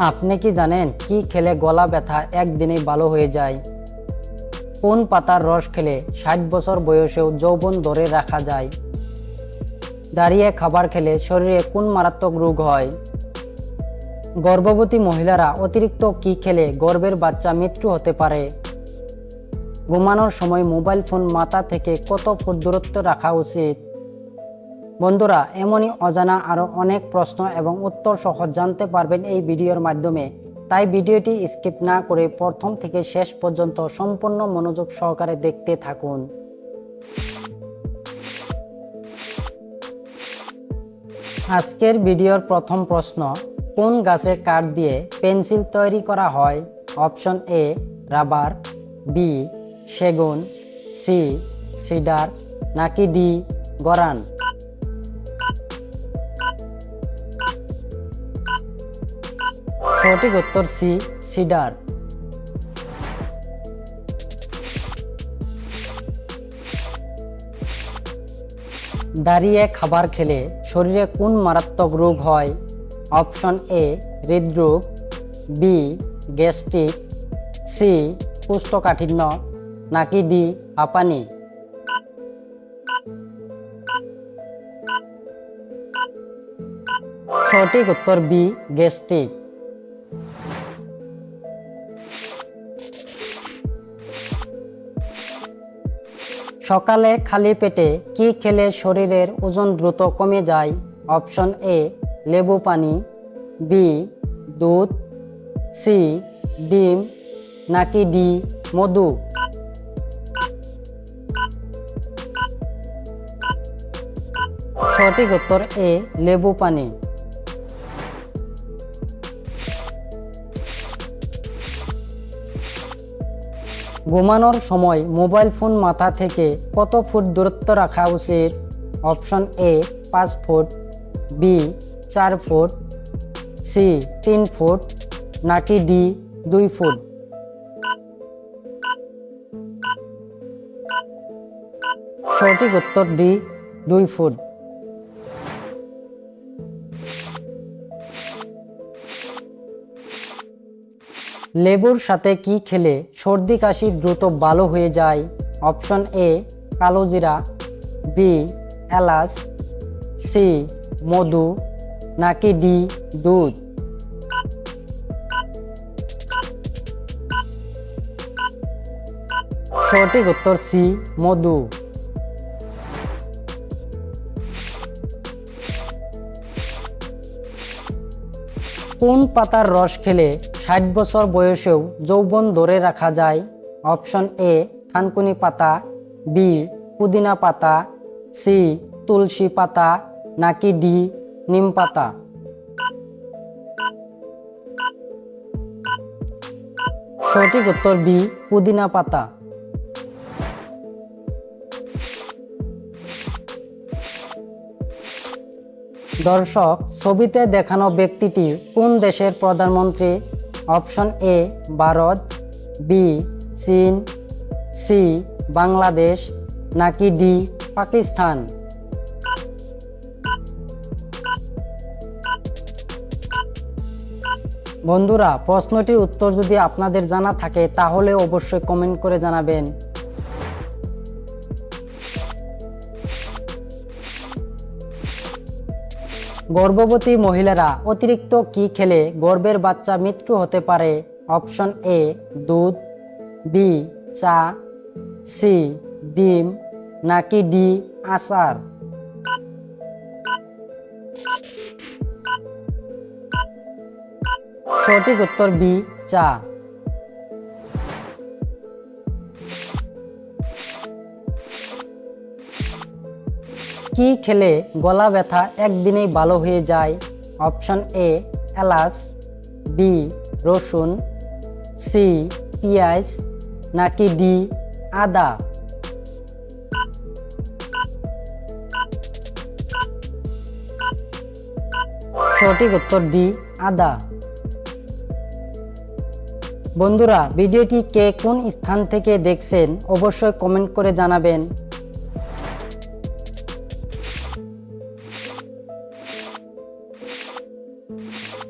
আপনি কি জানেন কি খেলে গলা ব্যথা একদিনেই ভালো হয়ে যায়? কোন পাতার রস খেলে ষাট বছর বয়সেও যৌবন ধরে রাখা যায়? দাঁড়িয়ে খাবার খেলে শরীরে কোন মারাত্মক রোগ হয়? গর্ভবতী মহিলারা অতিরিক্ত কি খেলে গর্ভের বাচ্চা মৃত্যু হতে পারে? ঘুমানোর সময় মোবাইল ফোন মাথা থেকে কত ফুট দূরত্ব রাখা উচিত? বন্ধুরা, এমনই অজানা আরও অনেক প্রশ্ন এবং উত্তর সহজ জানতে পারবেন এই ভিডিওর মাধ্যমে। তাই ভিডিওটি স্কিপ না করে প্রথম থেকে শেষ পর্যন্ত সম্পূর্ণ মনোযোগ সহকারে দেখতে থাকুন। আজকের ভিডিওর প্রথম প্রশ্ন, কোন গাছের কাঠ দিয়ে পেন্সিল তৈরি করা হয়? অপশন এ, রাবার, বি, সেগুন, সি, সিডার, নাকি ডি, গরান? সঠিক উত্তর সি, সিডার। দাঁড়িয়ে খাবার খেলে শরীরে কোন মারাত্মক রোগ হয়? অপশন এ, হৃদরোগ, বি, গ্যাস্ট্রিক, সি, কোষ্ঠকাঠিন্য, নাকি ডি, হাঁপানি। সঠিক উত্তর বি, গ্যাস্ট্রিক। সকালে খালি পেটে কি খেলে শরীরের ওজন দ্রুত কমে যায়? অপশন এ, লেবু পানি, বি, দুধ, সি, ডিম, নাকি ডি, মধু? সঠিক উত্তর এ, লেবু পানি। ঘুমানোর সময় মোবাইল ফোন মাথা থেকে কত ফুট দূরত্ব রাখা উচিত? অপশন এ পাঁচ ফুট বি চার ফুট সি তিন ফুট, নাকি ডি দুই ফুট? সঠিক উত্তর ডি দুই ফুট। লেবুর সাথে কি খেলে সর্দি কাশি দ্রুত ভালো হয়ে যায়? অপশন এ, কালো জিরা, বি, এলাচ, সি, মধু, নাকি ডি, দুধ? সঠিক উত্তর সি, মধু। কোন পাতার রস খেলে ষাট বছর বয়সেও যৌবন ধরে রাখা যায়? অপশন এ, থানকুনি পাতা, বি, পুদিনা পাতা, সি, তুলসী পাতা, নাকি ডি, নিম পাতা? সঠিক উত্তর বি, পুদিনা পাতা। দর্শক, ছবিতে দেখানো ব্যক্তিটি কোন দেশের প্রধানমন্ত্রী? অপশন এ, ভারত, বি, চীন, সি, বাংলাদেশ, নাকি ডি, পাকিস্তান? বন্ধুরা, প্রশ্নটির উত্তর যদি আপনাদের জানা থাকে, তাহলে অবশ্যই কমেন্ট করে জানাবেন। গর্ভবতী মহিলারা অতিরিক্ত কি খেলে গর্ভের বাচ্চা মৃত্যু হতে পারে? অপশন এ, দুধ, বি, চা, সি, ডিম, নাকি ডি, আচার? সঠিক উত্তর বি, চা। কি খেলে গলা ব্যথা একদিনেই ভালো হয়ে যায়? অপশন এ, এলাচ, বি, রসুন, সি, পেঁয়াজ, নাকি ডি, আদা? সঠিক উত্তর ডি, আদা। বন্ধুরা, ভিডিওটি কে কোন স্থান থেকে দেখছেন অবশ্যই কমেন্ট করে জানাবেন।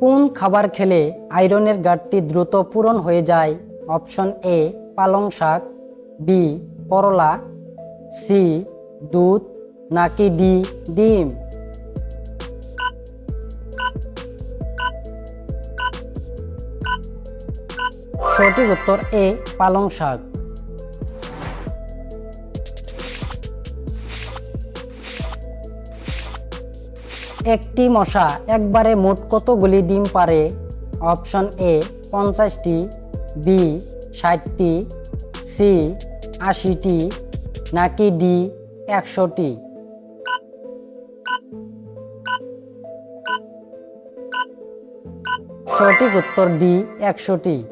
কোন খাবার খেলে আয়রনের ঘাটতি দ্রুত পূরণ হয়ে যায়। অপশন এ, পালং শাক। বি, করলা। সি, দুধ। নাকি ডি, ডিম? সঠিক উত্তর এ, পালং শাক। একটি মশা একবারে মোট কতগুলি ডিম পারে? অপশন এ, পঞ্চাশটি, বি, ষাটটি, সি, আশিটি, নাকি ডি, একশোটি? সঠিক উত্তর ডি, একশোটি।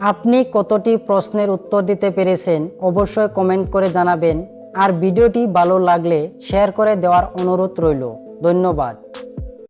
আপনি কতটি প্রশ্নের উত্তর দিতে পেরেছেন? অবশ্যই কমেন্ট করে জানাবেন। আর ভিডিওটি ভালো লাগলে শেয়ার করে দেওয়ার অনুরোধ রইল। ধন্যবাদ।